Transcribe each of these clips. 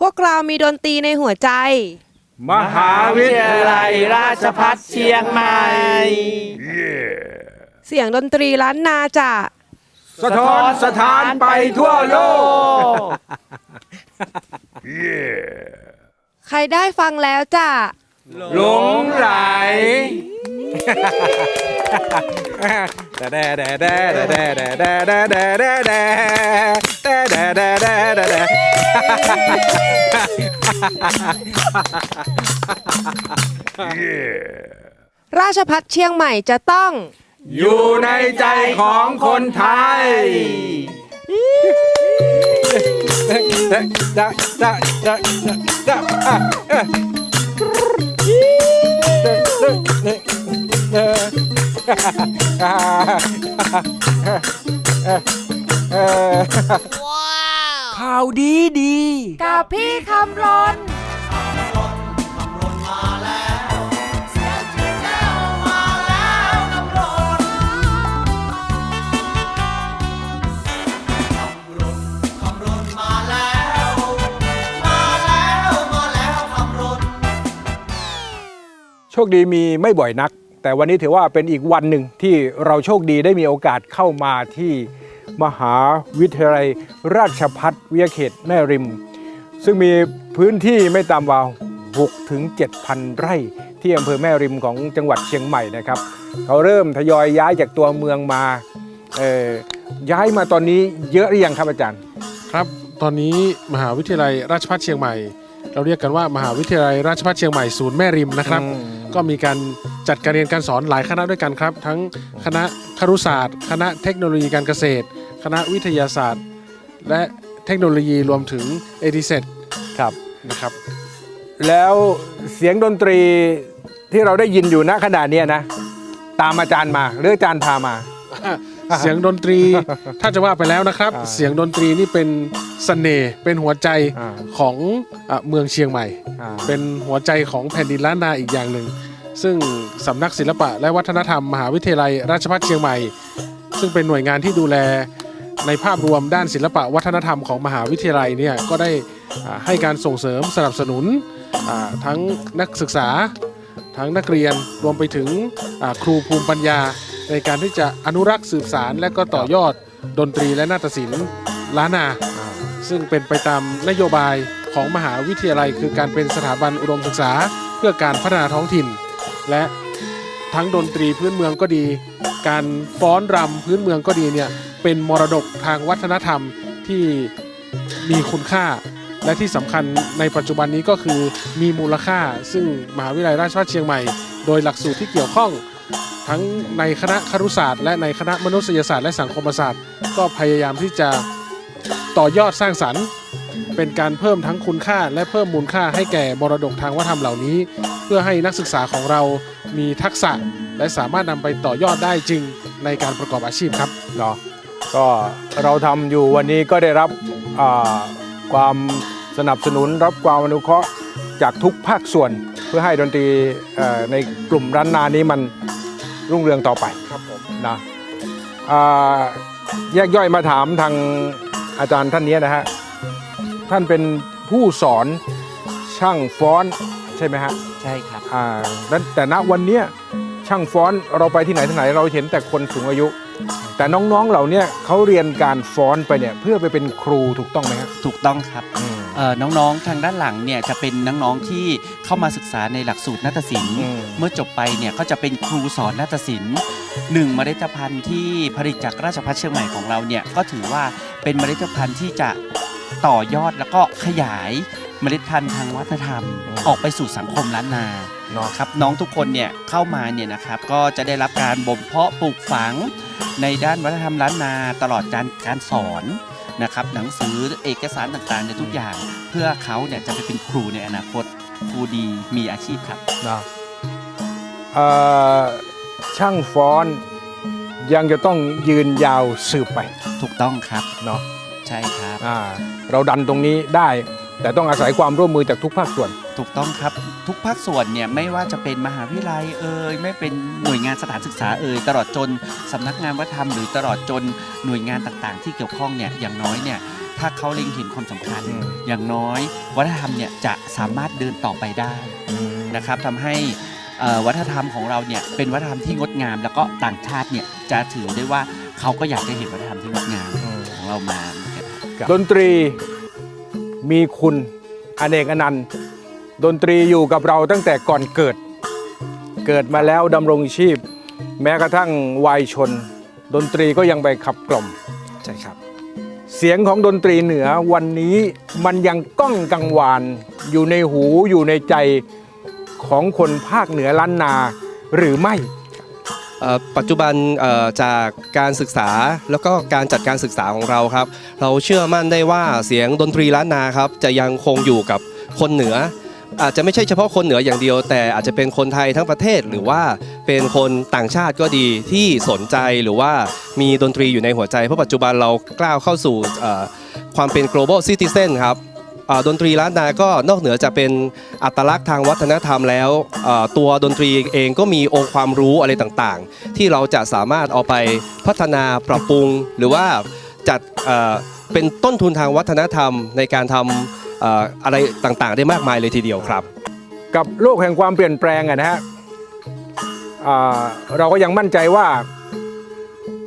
พวกเรามีดนตรีในหัวใจ มหาวิทยาลัยราชพัฒเชียงใหม่ เสียงดนตรีล้านนาจะสะท้อนสถานไปทั่วโลก ใครได้ฟังแล้วจะหลงไหล ราชพัฒเชียงใหม่จะต้องอยู่ในใจของคนไทย ข่าวดีดี กับพี่คำรนโชคดีมีไม่บ่อยนัก แต่วันนี้ถือว่าเป็นอีกวันหนึ่งที่เราโชคดีได้มีโอกาสเข้ามาที่มหาวิทยาลัยราชพัฒวิทยาเขตแม่ริม ซึ่งมีพื้นที่ไม่ต่ำกว่า6ถึง7,000 ไร่ ที่อำเภอแม่ริมของจังหวัดเชียงใหม่นะครับ เขาเริ่มทยอยย้ายจากตัวเมืองมาย้ายมาตอนนี้เยอะหรือยังครับอาจารย์ ครับตอนนี้มหาวิทยาลัยราชภัฏเชียงใหม่ เราเรียกกันว่ามหาวิทยาลัยราชภัฏเชียงใหม่ศูนย์แม่ริมนะครับ ก็มีการจัดการเรียนการสอนหลายคณะด้วยกันครับ ทั้งคณะครุศาสตร์ คณะเทคโนโลยีการเกษตร คณะวิทยาศาสตร์ และเทคโนโลยีรวมถึงเอดิเซครับนะครับแล้วเสียงดนตรีที่เราได้ยินอยู่ณขณะเนี้ยนะ ตามอาจารย์มาหรืออาจารย์พามา เสียงดนตรี ถ้าจะว่าไปแล้วนะครับอ่าเสียงดนตรีนี่เป็นเสน่ห์เป็นหัวใจอ่าของอะเมืองเชียงใหม่อ่าเป็นหัวใจของแผ่นดินล้านนาอีกอย่างหนึ่ง ซึ่งสำนักศิลปะและวัฒนธรรมมหาวิทยาลัยราชภัฏเชียงใหม่ ซึ่งเป็นหน่วยงานที่ดูแลในภาพรวมด้านศิลปะวัฒนธรรมของมหาวิทยาลัยเนี่ยก็ได้อ่าให้การส่งเสริมสนับสนุนอ่าทั้งนักศึกษาทั้งนักเรียนรวมไปถึงอ่าครูภูมิปัญญา ในการที่จะอนุรักษ์สืบสารและก็ต่อยอดดนตรีและนาฏศิลป์ล้านนา ซึ่งเป็นไปตามนโยบายของมหาวิทยาลัย คือการเป็นสถาบันอุดมศึกษาเพื่อการพัฒนาท้องถิ่น และทั้งดนตรีพื้นเมืองก็ดี การฟ้อนรำพื้นเมืองก็ดีเนี่ยเป็นมรดกทางวัฒนธรรมที่มีคุณค่า และที่สำคัญในปัจจุบันนี้ก็คือมีมูลค่า ซึ่งมหาวิทยาลัยราชภัฏเชียงใหม่ โดยหลักสูตรที่เกี่ยวข้อง ทั้งในคณะครุศาสตร์ และในคณะมนุษยศาสตร์และสังคมศาสตร์ ก็พยายามที่จะต่อยอดสร้างสรรค์ เป็นการเพิ่มทั้งคุณค่าและเพิ่มมูลค่าให้แก่มรดกทางวัฒนธรรมเหล่านี้ เพื่อให้นักศึกษาของเรามีทักษะและสามารถนำไปต่อยอดได้จริงในการประกอบอาชีพครับเนาะก็เราทำอยู่วันนี้ก็ได้รับความสนับสนุนรับความอนุเคราะห์จากทุกภาคส่วน เพื่อให้ดนตรีในกลุ่มร้านนานี้มัน รุ่งเรืองต่อไปครับผมนะอ่าแยกย่อยมาถามทางอาจารย์ท่านนี้นะฮะท่านเป็นผู้สอนช่างฟ้อนใช่ไหมฮะใช่ครับอ่าแล้วแต่ณวันเนี้ยช่างฟ้อนเราไปที่ไหนที่ไหนเราเห็นแต่คนสูงอายุ แต่น้องๆเหล่าเนี้ยเขาเรียนการฟ้อนไปเนี่ยเพื่อไปเป็นครูถูกต้องไหมฮะถูกต้องครับอืมเอ่อ น้องๆ ทางด้านหลังเนี่ยจะเป็นน้องๆที่เข้ามาศึกษาในหลักสูตรนาฏศิลป์อืมเมื่อจบไปเนี่ยก็จะเป็นครูสอนนาฏศิลป์หนึ่งเมล็ดพันธุ์ที่ผลิตจากราชภัฏเชียงใหม่ของเราเนี่ยก็ถือว่าเป็นเมล็ดพันธุ์ที่จะต่อยอดแล้วก็ขยายเมล็ดพันธุ์ทางวัฒนธรรม ออกไปสู่สังคมล้านนาเนาะครับน้องทุกคนเนี่ยเข้ามาเนี่ยนะครับก็จะได้รับการบ่มเพาะปลูกฝังในด้านวัฒนธรรมล้านนาตลอดการการสอน นะครับหนังสือเอกสารต่างๆในทุกอย่าง เพื่อเขาเนี่ยจะไปเป็นครูในอนาคตครูดีมีอาชีพครับเนาะเอ่อช่างฟ้อนยังจะต้องยืนยาวสืบไปถูกต้องครับเนาะใช่ครับอ่าเราดันตรงนี้ได้ แต่ต้องอาศัยความร่วมมือจากทุกภาคส่วน ถูกต้องครับทุกภาคส่วนเนี่ยไม่ว่าจะเป็นมหาวิทยาลัยเอ่ยไม่เป็นหน่วยงานสถานศึกษาเอ่ยตลอดจนสำนักงานวัฒนธรรมหรือตลอดจนหน่วยงานต่างๆ ที่เกี่ยวข้องเนี่ยอย่างน้อยเนี่ยถ้าเขาเล็งเห็นความสำคัญ อืม อย่างน้อย วัฒนธรรมเนี่ยจะสามารถเดินต่อไปได้นะครับทำให้เอ่อวัฒนธรรมของเราเนี่ยเป็นวัฒนธรรมที่งดงาม แล้วก็ต่างชาติเนี่ยจะถือได้ว่าเขาก็อยากจะเห็นวัฒนธรรมที่งดงามอืมของเรามาเหมือนกันครับ ดนตรี มีคุณอเนกอนันต์ ดนตรีอยู่กับเราตั้งแต่ก่อนเกิด เกิดมาแล้วดำรงชีพ แม้กระทั่งวัยชน ดนตรีก็ยังไปขับกล่อมใช่ครับ เสียงของดนตรีเหนือวันนี้มันยังก้องกังวาน อยู่ในหูอยู่ในใจของคนภาคเหนือล้านนาหรือไม่เอ่อ ปัจจุบันจากการศึกษาแล้วก็การจัดการศึกษาของเราครับ เราเชื่อมั่นได้ว่าเสียงดนตรีล้านนาครับจะยังคงอยู่กับคนเหนือ อาจจะไม่ใช่เฉพาะคนเหนืออย่างเดียว แต่อาจจะเป็นคนไทยทั้งประเทศหรือว่าเป็นคนต่างชาติก็ดีที่สนใจหรือว่ามีดนตรีอยู่ในหัวใจเพราะปัจจุบันเรากล้าวเข้าสู่ความเป็น global citizen ครับ ดนตรีล้านนาก็นอกเหนือจะเป็นอัตลักษณ์ทางวัฒนธรรมแล้วอ่าตัวดนตรีเองก็มีองค์ความรู้อะไรต่างๆ ที่เราจะสามารถเอาไปพัฒนาปรับปรุง หรือว่าจัดเอ่อเป็นต้นทุนทางวัฒนธรรมในการทำเอ่ออะไรต่างๆ ได้มากมายเลยทีเดียวครับ กับโลกแห่งความเปลี่ยนแปลงอะนะฮะอ่าเราก็ยังมั่นใจว่า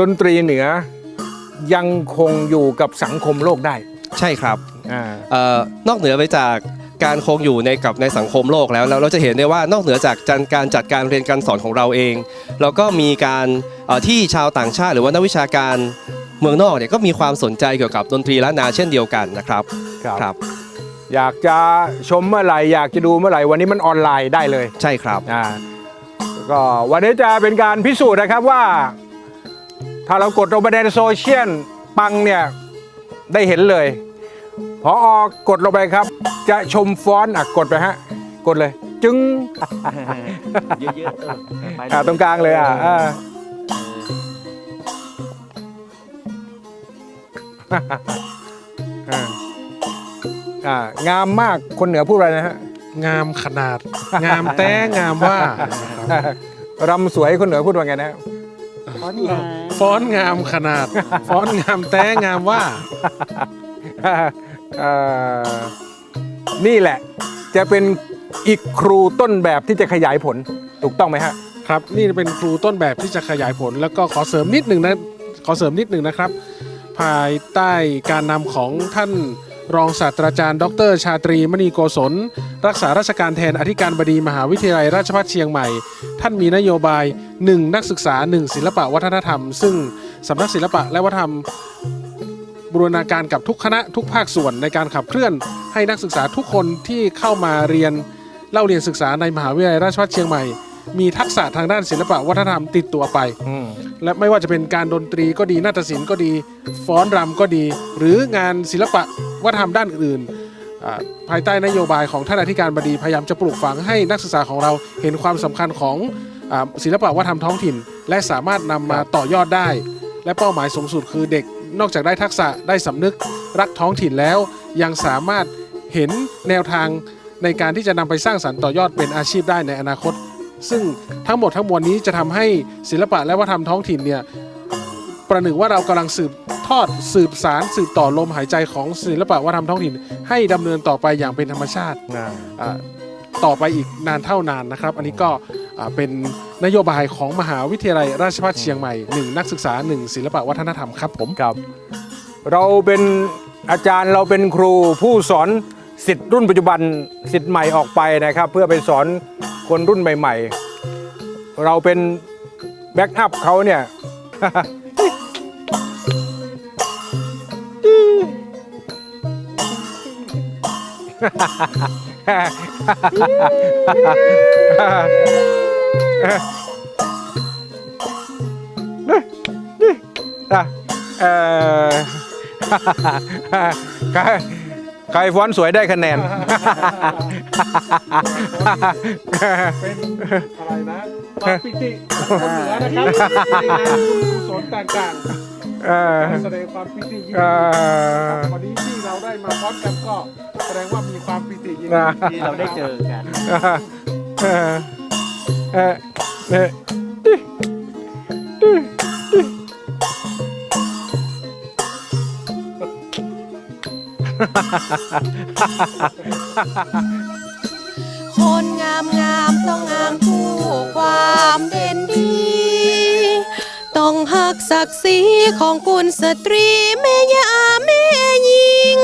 ดนตรีเหนือยังคงอยู่กับสังคมโลกได้ ใช่ครับอ่า เอ่อนอกเหนือไปจากการคงอยู่ในกับในสังคมโลกแล้วแล้วเราจะเห็นได้ว่านอกเหนือจากการการจัดการเรียนการสอนของเราเอง เราก็มีการเอ่อที่ชาวต่างชาติ หรือว่านักวิชาการเมืองนอกเนี่ยก็มีความสนใจเกี่ยวกับดนตรีล้านนาเช่นเดียวกันนะครับครับ ครับ อยากจะชมเมื่อไหร่อยากจะดูเมื่อไหร่วันนี้มันออนไลน์ได้เลยใช่ครับ อ่าก็วันนี้จะเป็นการพิสูจน์นะครับว่า ถ้าเรากดลงไปในโซเชียลปังเนี่ยได้เห็นเลย พออกดลงไปครับ จะชมฟอนต์อะกดไปฮะ กดเลย จึงเยอะๆเออไปอ่าตรงกลางเลยอะอ่าอ่าอ่างามมากคนเหนือพูดอะไรนะฮะงามขนาด งามแต้งามว่านะครับรำสวยคนเหนือพูดว่าไงนะฮะฟ้อนงามขนาด ฟ้อนงามแต้งามว่าเอ่อ นี่แหละจะเป็นอีกครูต้นแบบที่จะขยายผลถูกต้องไหมฮะ ครับนี่เป็นครูต้นแบบที่จะขยายผล แล้วก็ขอเสริมนิดหนึ่งนะขอเสริมนิดหนึ่งนะครับ ภายใต้การนำของท่านรองศาสตราจารย์ ดร ชาตรีมณีโกศล รักษาราชการแทนอธิการบดีมหาวิทยาลัยราชภัฏเชียงใหม่ ท่านมีนโยบาย 1 นักศึกษา 1 ศิลปะวัฒนธรรม ซึ่งสำนักศิลปะและวัฒนธรรม บูรณาการกับทุกคณะทุกภาคส่วนในการขับเคลื่อน ให้นักศึกษาทุกคนที่เข้ามาเรียนเล่าเรียนศึกษาในมหาวิทยาลัยราชภัฏเชียงใหม่ มีทักษะทางด้านศิลปะวัฒนธรรมติดตัวไป และไม่ว่าจะเป็นการดนตรีก็ดีนาฏศิลป์ก็ดีฟ้อนรำก็ดี หรืองานศิลปะวัฒนธรรมด้านอื่นภายใต้นโยบายของท่านอธิการบดีพยายามจะปลูกฝังให้นักศึกษาของเราเห็นความสำคัญของศิลปะวัฒนธรรมท้องถิ่น และสามารถนำมาต่อยอดได้ และเป้าหมายสูงสุดคือเด็ก นอกจากได้ทักษะได้สำนึกรักท้องถิ่นแล้ว ยังสามารถเห็นแนวทางในการที่จะนำไปสร้างสรรค์ต่อยอดเป็นอาชีพได้ในอนาคต ซึ่งทั้งหมดทั้งมวลนี้จะทำให้ศิลปะและวัฒนธรรมท้องถิ่นเนี่ยประหนึ่งว่าเรากำลังสืบทอดสืบสารสืบต่อลมหายใจของศิลปะวัฒนธรรมท้องถิ่น ให้ดำเนินต่อไปอย่างเป็นธรรมชาติอ่าต่อไปอีกนานเท่านานนะครับ อันนี้ก็ เป็นนโยบายของมหาวิทยาลัยราชภัฏเชียงใหม่ 1 นักศึกษา 1 ศิลปะวัฒนธรรมครับผม ครับ เราเป็นอาจารย์เราเป็นครูผู้สอนสิทธิ์รุ่นปัจจุบันสิทธิ์ใหม่ออกไปนะครับ เพื่อไปสอนคนรุ่นใหม่ๆ เราเป็นแบ็กอัพเขาเนี่ย อะเออใครใครฟ้อนสวยได้คะแนน เป็นอะไรนะความปิติคนเหนือนะครับในงานบุญกุศลต่างเออ ๆแสดงความปิติยินเอ่ดีอวันนี้ที่เราได้มาพร้อมกันก็แสดงว่ามีความปิติยินดีที่เราได้เจอกัน เออเออ เอ่อคนงามงามต้องงามคู่ความเด่นดี ต้องหักศักดิ์ศรีของคุณสตรีแม่ยาแม่หญิง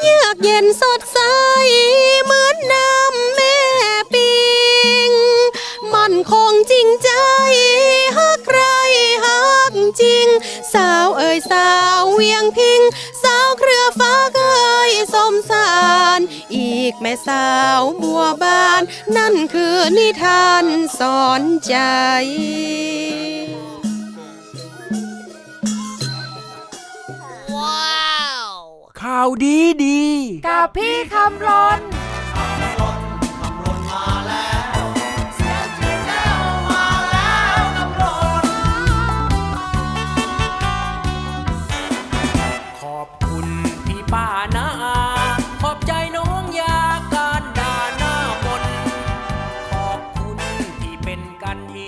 เยือกเย็นสดใสเหมือนน้ำ สาวเอ่ยสาวเวียงพิง สาวเครือฟ้าเคยสมสาร อีกแม่สาวบัวบาน นั่นคือนิทานสอนใจข่าวดีดี กับพี่คำรน